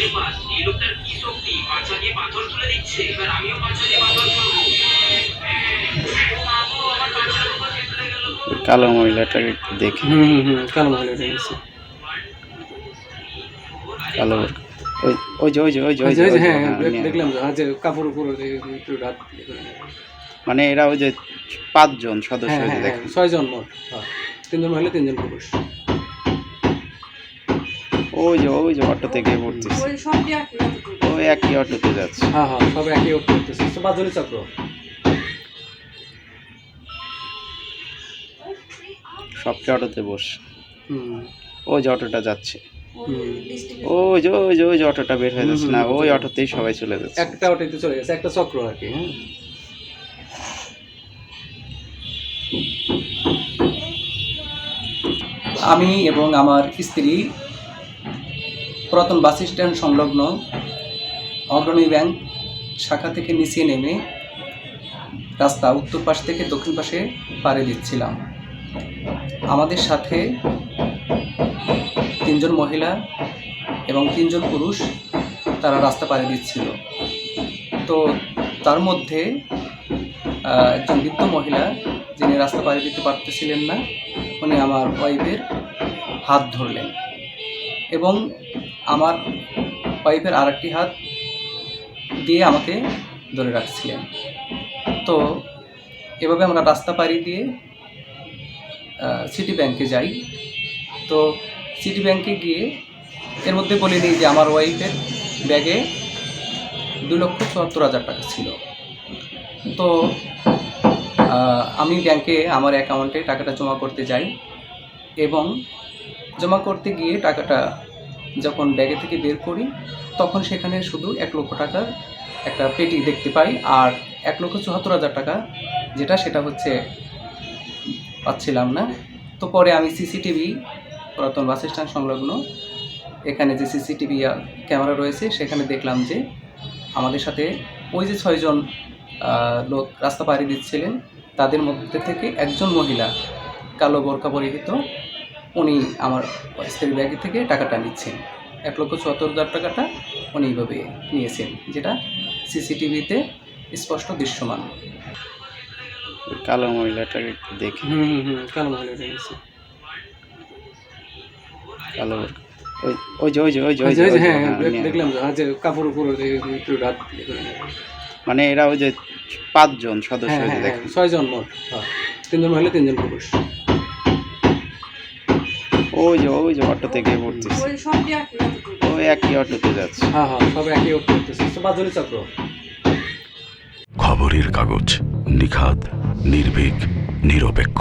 আরে বাস এই লোকটার কি শক্তি পাঁচা দিয়ে পাথর তুলে দিচ্ছে এবার আমিও পাঁচা দিয়ে পাথর তুলবো ও মাগো, আমার পাঁচার উপর চেপে গেল গো। কালো মহিলাটাকে একটু দেখি হুম হুম হুম কালো মহিলা গেছে কালো ওই ওই যে ওই যে ওই যে ওই ওই যে যে, ওই যে, হ্যাঁ হ্যাঁ, দেখ- নিয়ে- দেখলাম হ্যাঁ, যে কাপড় উপর একটু রাত ইয়ে করে নেয়। মানে এরা ওই যে পাঁচজন সদস্য হ্যাঁ হ্যাঁ হ্যাঁ ছয়জন মোট হ্যাঁ। তিনজন মহিলা তিনজন পুরুষ ওই যে ওই যে অটো থেকে পড়তেছে। ওই একই অটোতে যাচ্ছে। হ্যাঁ হ্যাঁ সব একই ওপর করতেছে। তো চক্র। সবটা অটোতে বস ওই যে অটোটা যাচ্ছে। ওই যে ওই যে ওই যে অটোটা বের হয়ে যাচ্ছে। না ওই অটোতেই সবাই চলে যাচ্ছে। একটা ওটাইতে চলে গেছে একটা চক্র আর কি হ্যাঁ। আমি এবং আমার স্ত্রী পুরাতন বাস স্ট্যান্ড সংলগ্ন অগ্রণী ব্যাংক শাখা থেকে নিচে নেমে রাস্তা উত্তর পাশ থেকে দক্ষিণ পাশে পাড়ি দিচ্ছিলাম। আমাদের সাথে তিনজন মহিলা এবং তিনজন পুরুষ তারা রাস্তা পাড়ি দিচ্ছিল। তো তার মধ্যে একজন বৃদ্ধ মহিলা যিনি রাস্তা পাড়ি দিতে পারতেছিলেন না, উনি আমার ওয়াইফের হাত ধরলেন এবং আমার ওয়াইফের আরেকটি হাত দিয়ে আমাকে ধরে রাখছিলেন। তো এভাবে আমরা রাস্তা পাড়ি দিয়ে সিটি ব্যাংকে যাই। তো সিটি ব্যাংকে গিয়ে এর মধ্যে বলে নিই যে আমার ওয়াইফের ব্যাগে দু লক্ষ চুয়াত্তর হাজার টাকা ছিল। তো আমি ব্যাংকে আমার অ্যাকাউন্টে টাকাটা জমা করতে যাই এবং জমা করতে গিয়ে টাকাটা যখন ব্যাগে থেকে বের করি, তখন সেখানে শুধু এক লক্ষ টাকার একটা পেটি দেখতে পাই আর এক লক্ষ চুয়াত্তর হাজার টাকা, যেটা সেটা হচ্ছে পাচ্ছিলাম না। তো পরে আমি সিসিটিভি, পুরাতন বাস স্ট্যান্ড সংলগ্ন, এখানে যে সিসিটিভি ক্যামেরা রয়েছে, সেখানে দেখলাম যে আমাদের সাথে ওই যে ছয়জন লোক রাস্তা পাড়ি দিচ্ছিলেন, তাদের মধ্যে থেকে একজন মহিলা কালো বোরকা পরিহিত উনি আমার স্ত্রীর ব্যাগ থেকে টাকাটা নিচ্ছেন। এক লক্ষ চুয়াত্তর হাজার টাকাটা উনি এইভাবে নিয়েছেন যেটা সিসিটিভিতে স্পষ্ট দৃশ্যমান। কালো মহিলাটাকে একটু দেখি। হুম হুম কালো মহিলা উঠে গেছে কালো ওই ওই যে ওই যে ওই ওই হ্যাঁ দেখলাম যে কাপড় উপর একটু রাত ইয়ে। মানে এরা ওই যে পাঁচজন সদস্য হ্যাঁ হ্যাঁ দেখেন ছয়জন মোট। তিনজন মহিলা তিনজন পুরুষ। ওই যে ওই যে অটো থেকে পড়তেছে। ওই একই অটোতে যাচ্ছে। হ্যাঁ হ্যাঁ সব একই ওপর করতেছে তো চক্র। খবরের কাগজ নিখাত নির্ভীক নিরপেক্ষ।